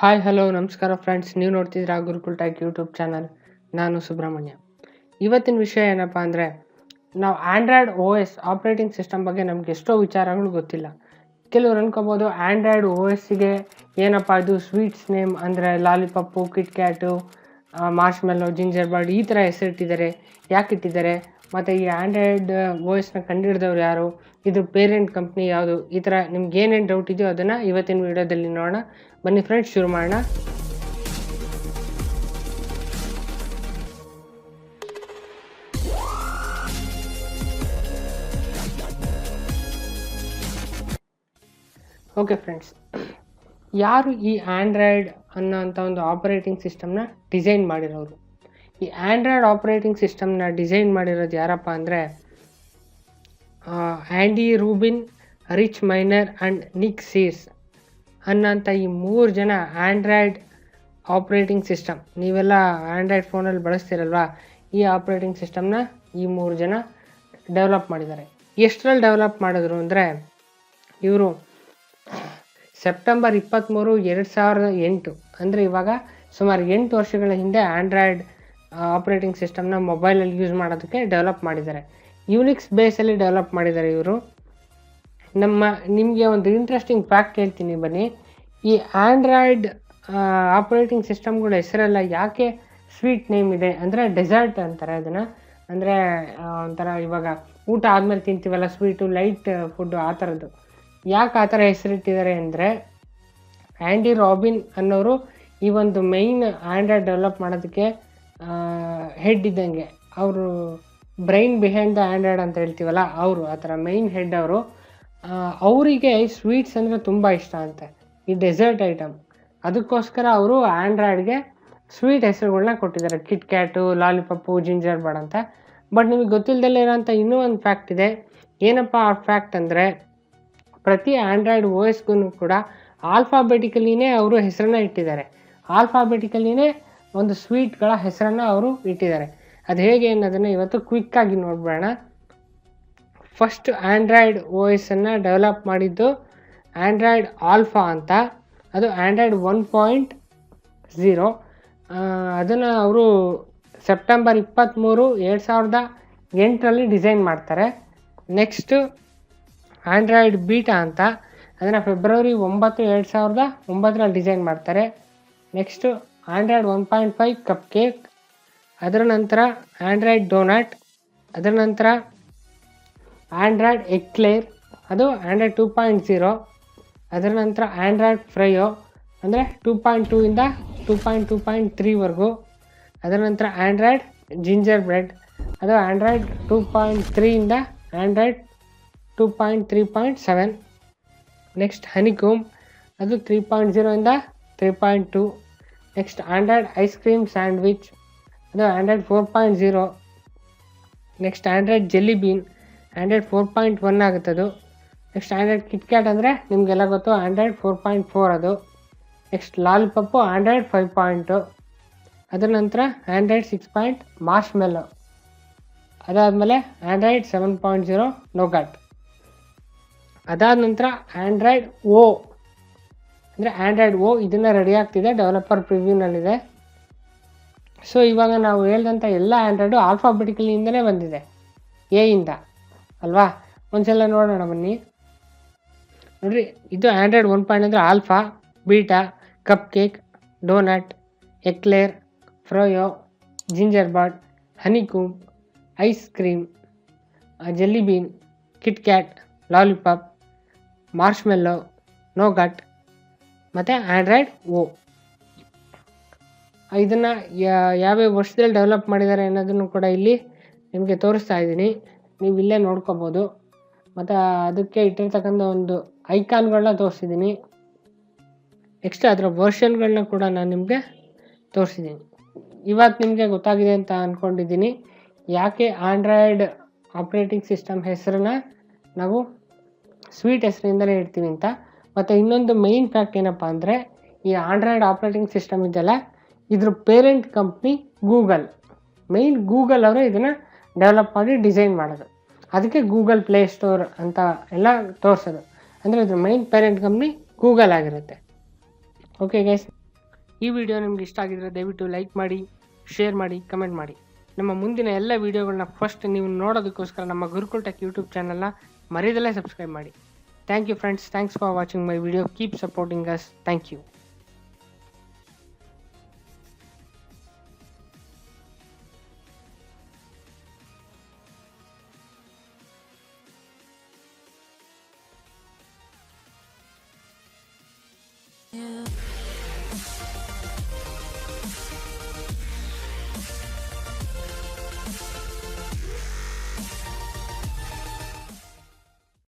Hi hello ನಮಸ್ಕಾರ friends ನೀವು ನೋಡ್ತಿದ್ದೀರಾ ಗುರುಕುಲ್ ಟೈಕ್ ಯೂಟ್ಯೂಬ್ ಚಾನಲ್ ನಾನು ಸುಬ್ರಹ್ಮಣ್ಯ. ಇವತ್ತಿನ ವಿಷಯ ಏನಪ್ಪ ಅಂದರೆ, ನಾವು Android O S operating system ಬಗ್ಗೆ ನಮ್ಗೆ ಎಷ್ಟೋ ವಿಚಾರಗಳು ಗೊತ್ತಿಲ್ಲ. ಕೆಲವ್ರು ಅನ್ಕೋಬೋದು ಆ್ಯಂಡ್ರಾಯ್ಡ್ ಓ ಎಸ್ಸಿಗೆ ಏನಪ್ಪ ಇದು ಸ್ವೀಟ್ಸ್ ನೇಮ್ ಅಂದರೆ lollipop KitKat cat marshmallow gingerbread ಈ ಥರ ಹೆಸರಿಟ್ಟಿದ್ದಾರೆ. ಯಾಕೆ ಇಟ್ಟಿದ್ದಾರೆ? ಮತ್ತು ಈ ಆಂಡ್ರಾಯ್ಡ್ ಓ ಎಸ್ನ ಕಂಡುಹಿಡಿದವ್ರು ಯಾರು? ಇದು ಪೇರೆಂಟ್ ಕಂಪ್ನಿ ಯಾವುದು? ಈ ಥರ ನಿಮ್ಗೆ ಏನೇನು ಡೌಟ್ ಇದೆಯೋ ಅದನ್ನು ಇವತ್ತಿನ ವಿಡಿಯೋದಲ್ಲಿ ನೋಡೋಣ. ಬನ್ನಿ ಫ್ರೆಂಡ್ಸ್ ಶುರು ಮಾಡೋಣ. ಓಕೆ ಫ್ರೆಂಡ್ಸ್ ಯಾರು ಈ ಆಂಡ್ರಾಯ್ಡ್ ಅನ್ನೋಂಥ ಒಂದು ಆಪರೇಟಿಂಗ್ ಸಿಸ್ಟಮ್ನ ಡಿಸೈನ್ ಮಾಡಿರೋರು? ಈ ಆಂಡ್ರಾಯ್ಡ್ ಆಪರೇಟಿಂಗ್ ಸಿಸ್ಟಮ್ನ ಡಿಸೈನ್ ಮಾಡಿರೋದು ಯಾರಪ್ಪ ಅಂದರೆ Andy Rubin Rich Miner and Nick seize ಅನ್ನೋಂಥ ಈ ಮೂರು ಜನ ಆ್ಯಂಡ್ರಾಯ್ಡ್ ಆಪ್ರೇಟಿಂಗ್ ಸಿಸ್ಟಮ್ ನೀವೆಲ್ಲ ಆ್ಯಂಡ್ರಾಯ್ಡ್ ಫೋನಲ್ಲಿ ಬಳಸ್ತಿರಲ್ವಾ? ಈ ಆಪ್ರೇಟಿಂಗ್ ಸಿಸ್ಟಮ್ನ ಈ ಮೂರು ಜನ ಡೆವಲಪ್ ಮಾಡಿದ್ದಾರೆ. ಎಷ್ಟರಲ್ಲಿ ಡೆವಲಪ್ ಮಾಡಿದ್ರು ಅಂದರೆ, ಇವರು ಸೆಪ್ಟೆಂಬರ್ ಇಪ್ಪತ್ತ್ಮೂರು ಎರಡು ಸಾವಿರದ ಎಂಟು. ಅಂದರೆ ಇವಾಗ ಸುಮಾರು ಎಂಟು ವರ್ಷಗಳ ಹಿಂದೆ ಆಂಡ್ರಾಯ್ಡ್ ಆಪ್ರೇಟಿಂಗ್ ಸಿಸ್ಟಮ್ನ ಮೊಬೈಲಲ್ಲಿ ಯೂಸ್ ಮಾಡೋದಕ್ಕೆ ಡೆವಲಪ್ ಮಾಡಿದ್ದಾರೆ. ಯುನಿಕ್ಸ್ ಬೇಸಲ್ಲಿ ಡೆವಲಪ್ ಮಾಡಿದ್ದಾರೆ ಇವರು. ನಮ್ಮ, ನಿಮಗೆ ಒಂದು ಇಂಟ್ರೆಸ್ಟಿಂಗ್ ಫ್ಯಾಕ್ಟ್ ಹೇಳ್ತೀನಿ ಬನ್ನಿ. ಈ ಆಂಡ್ರಾಯ್ಡ್ ಆಪ್ರೇಟಿಂಗ್ ಸಿಸ್ಟಮ್ಗಳ ಹೆಸರೆಲ್ಲ ಯಾಕೆ ಸ್ವೀಟ್ ನೇಮ್ ಇದೆ? ಅಂದರೆ ಡೆಸರ್ಟ್ ಅಂತಾರೆ ಅದನ್ನು. ಅಂದರೆ ಒಂಥರ ಇವಾಗ ಊಟ ಆದಮೇಲೆ ತಿಂತೀವಲ್ಲ ಸ್ವೀಟು ಲೈಟ್ ಫುಡ್ಡು ಆ ಥರದ್ದು ಯಾಕೆ ಆ ಥರ ಹೆಸರಿಟ್ಟಿದ್ದಾರೆ ಅಂದರೆ ಆ್ಯಂಡಿ ರಾಬಿನ್ ಅನ್ನೋರು ಈ ಒಂದು ಮೈನ್ ಆ್ಯಂಡ್ರಾಯ್ಡ್ ಡೆವಲಪ್ ಮಾಡೋದಕ್ಕೆ ಹೆಡ್ ಇದ್ದಂಗೆ. ಅವರು ಬ್ರೈನ್ ಬಿಹೈಂಡ್ ದ ಆ್ಯಂಡ್ರಾಯ್ಡ್ ಅಂತ ಹೇಳ್ತೀವಲ್ಲ, ಅವರು, ಆ ಥರ ಮೈನ್ ಹೆಡ್ ಅವರು ಅವರಿಗೆ ಸ್ವೀಟ್ಸ್ ಅಂದರೆ ತುಂಬ ಇಷ್ಟ ಅಂತೆ. ಈ ಡೆಸರ್ಟ್ ಐಟಮ್ ಅದಕ್ಕೋಸ್ಕರ ಅವರು ಆ್ಯಂಡ್ರಾಯ್ಡ್ಗೆ ಸ್ವೀಟ್ ಹೆಸರುಗಳನ್ನ ಕೊಟ್ಟಿದ್ದಾರೆ. KitKat lollipop gingerbread ಅಂತ. ಬಟ್ ನಿಮಗೆ ಗೊತ್ತಿಲ್ಲದಲ್ಲೇ ಇರೋಂಥ ಇನ್ನೂ ಒಂದು ಫ್ಯಾಕ್ಟ್ ಇದೆ. ಏನಪ್ಪ ಆ ಫ್ಯಾಕ್ಟ್ ಅಂದರೆ, ಪ್ರತಿ ಆ್ಯಂಡ್ರಾಯ್ಡ್ ಓ ಎಸ್ಗೂ ಕೂಡ ಆಲ್ಫಾಬೆಟಿಕಲಿನೇ ಅವರು ಹೆಸರನ್ನ ಇಟ್ಟಿದ್ದಾರೆ. ಆಲ್ಫಾಬೆಟಿಕಲಿನೇ ಒಂದು ಸ್ವೀಟ್ಗಳ ಹೆಸರನ್ನು ಅವರು ಇಟ್ಟಿದ್ದಾರೆ. ಅದು ಹೇಗೆ ಅನ್ನೋದನ್ನು ಇವತ್ತು ಕ್ವಿಕ್ಕಾಗಿ ನೋಡ್ಬೇಡ ಫಸ್ಟ್ ಆ್ಯಂಡ್ರಾಯ್ಡ್ ಓ ಎಸನ್ನು ಡೆವಲಪ್ ಮಾಡಿದ್ದು ಆ್ಯಂಡ್ರಾಯ್ಡ್ ಆಲ್ಫಾ ಅಂತ. ಅದು ಆ್ಯಂಡ್ರಾಯ್ಡ್ ಒನ್ ಪಾಯಿಂಟ್ ಝೀರೋ ಅದನ್ನು ಅವರು ಸೆಪ್ಟೆಂಬರ್ ಇಪ್ಪತ್ತ್ಮೂರು ಎರಡು ಸಾವಿರದ ಎಂಟರಲ್ಲಿ ಡಿಸೈನ್ ಮಾಡ್ತಾರೆ. ನೆಕ್ಸ್ಟು ಆ್ಯಂಡ್ರಾಯ್ಡ್ ಬೀಟಾ ಅಂತ. ಅದನ್ನು ಫೆಬ್ರವರಿ ಒಂಬತ್ತು ಎರಡು ಸಾವಿರದ ಒಂಬತ್ತರಲ್ಲಿ ಡಿಸೈನ್ ಮಾಡ್ತಾರೆ. Next Android one point five cupcake ಅದರ ನಂತರ ಆಂಡ್ರಾಯ್ಡ್ ಡೋನಟ್ ಅದರ ನಂತರ ಆಂಡ್ರಾಯ್ಡ್ ಎಕ್ಲೇರ್ ಅದು ಆಂಡ್ರಾಯ್ಡ್ ಟೂ ಪಾಯಿಂಟ್ ಝೀರೋ ಅದರ ನಂತರ ಆಂಡ್ರಾಯ್ಡ್ ಫ್ರೈಯೋ ಅಂದರೆ ಟೂ ಪಾಯಿಂಟ್ ಟೂ ಇಂದ ಟೂ ಪಾಯಿಂಟ್ ಟೂ ಪಾಯಿಂಟ್ ತ್ರೀವರೆಗೂ ಅದರ ನಂತರ ಆಂಡ್ರಾಯ್ಡ್ ಜಿಂಜರ್ ಬ್ರೆಡ್ ಅದು Android two point ತ್ರೀಯಿಂದ Android two point three point seven next honeycomb ಅದು three point ಝೀರೋಯಿಂದ three point two next Android ice cream sandwich ಅದು Android four point zero next Android jelly bean Android four point one ಆಗುತ್ತೆ ಅದು next Android KitKat ಅಂದರೆ ನಿಮಗೆಲ್ಲ ಗೊತ್ತು Android four point four ಅದು. Next lollipop Android five point ಅದರ ನಂತರ Android six point marshmallow ಅದಾದಮೇಲೆ Android seven point zero Nougat ಅದಾದ ನಂತರ ಆ್ಯಂಡ್ರಾಯ್ಡ್ ಓ ಅಂದರೆ ಆ್ಯಂಡ್ರಾಯ್ಡ್ ಓ ಇದನ್ನು ರೆಡಿ ಆಗ್ತಿದೆ ಡೆವಲಪರ್ ಪ್ರಿವ್ಯೂನಲ್ಲಿದೆ ಸೊ ಇವಾಗ ನಾವು ಹೇಳ್ದಂಥ ಎಲ್ಲ ಆ್ಯಂಡ್ರಾಯ್ಡು ಆಲ್ಫಾಬೆಟಿಕಲಿಂದಲೇ ಬಂದಿದೆ. ಎ ಇಂದ, ಅಲ್ವಾ? ಒಂದ್ಸಲ ನೋಡೋಣ ಬನ್ನಿ. ನೋಡಿರಿ, ಇದು ಆ್ಯಂಡ್ರಾಯ್ಡ್ ಒನ್ ಪಾಯಿಂಟ್ ಅಂದರೆ alpha beta cupcake donut eclair Froyo gingerbread honeycomb ice cream jelly bean KitKat lollipop marshmallow Nougat ಮತ್ತು ಆಂಡ್ರಾಯ್ಡ್ ಓ ಇದನ್ನು ಯಾವ್ಯಾವ ವರ್ಷದಲ್ಲಿ ಡೆವಲಪ್ ಮಾಡಿದ್ದಾರೆ ಅನ್ನೋದನ್ನು ಕೂಡ ಇಲ್ಲಿ ನಿಮಗೆ ತೋರಿಸ್ತಾ ಇದ್ದೀನಿ. ನೀವು ಇಲ್ಲೇ ನೋಡ್ಕೋಬೋದು. ಮತ್ತು ಅದಕ್ಕೆ ಇಟ್ಟಿರ್ತಕ್ಕಂಥ ಒಂದು ಐಕಾನ್ಗಳನ್ನ ತೋರಿಸಿದ್ದೀನಿ. ನೆಕ್ಸ್ಟ್ ಅದರ ವರ್ಷನ್ಗಳನ್ನ ಕೂಡ ನಾನು ನಿಮಗೆ ತೋರಿಸಿದ್ದೀನಿ. ಇವತ್ತು ನಿಮಗೆ ಗೊತ್ತಾಗಿದೆ ಅಂತ ಅಂದ್ಕೊಂಡಿದ್ದೀನಿ ಯಾಕೆ ಆಂಡ್ರಾಯ್ಡ್ ಆಪ್ರೇಟಿಂಗ್ ಸಿಸ್ಟಮ್ ಹೆಸರನ್ನ ನಾವು ಸ್ವೀಟ್ ಹೆಸರಿಂದಲೇ ಇಡ್ತೀವಿ ಅಂತ. ಮತ್ತು ಇನ್ನೊಂದು ಮೈನ್ ಫ್ಯಾಕ್ಟ್ ಏನಪ್ಪ ಅಂದರೆ, ಈ ಆಂಡ್ರಾಯ್ಡ್ ಆಪ್ರೇಟಿಂಗ್ ಸಿಸ್ಟಮ್ ಇದೆಯಲ್ಲ, ಇದ್ರ parent company Google main Google ಅವರು ಇದನ್ನು ಡೆವಲಪ್ ಮಾಡಿ ಡಿಸೈನ್ ಮಾಡೋದು. ಅದಕ್ಕೆ ಗೂಗಲ್ ಪ್ಲೇ ಸ್ಟೋರ್ ಅಂತ ಎಲ್ಲ ತೋರಿಸೋದು. ಅಂದರೆ ಇದ್ರ ಮೈನ್ ಪೇರೆಂಟ್ ಕಂಪ್ನಿ ಗೂಗಲ್ ಆಗಿರುತ್ತೆ. ಓಕೆ ಗೈಸ್ ಈ ವಿಡಿಯೋ ನಿಮ್ಗೆ ಇಷ್ಟ ಆಗಿದ್ರೆ ದಯವಿಟ್ಟು ಲೈಕ್ ಮಾಡಿ ಶೇರ್ ಮಾಡಿ ಕಮೆಂಟ್ ಮಾಡಿ. ನಮ್ಮ ಮುಂದಿನ ಎಲ್ಲ ವೀಡಿಯೋಗಳನ್ನ ಫಸ್ಟ್ ನೀವು ನೋಡೋದಕ್ಕೋಸ್ಕರ ನಮ್ಮ ಗುರುಕುಲ್ ಟೆಕ್ ಯೂಟ್ಯೂಬ್ ಚಾನಲ್ನ ಮರೆಯದಲ್ಲೇ ಸಬ್ಸ್ಕ್ರೈಬ್ ಮಾಡಿ. Thank you friends. Thanks for watching my video. Keep supporting us. Thank you. Yeah.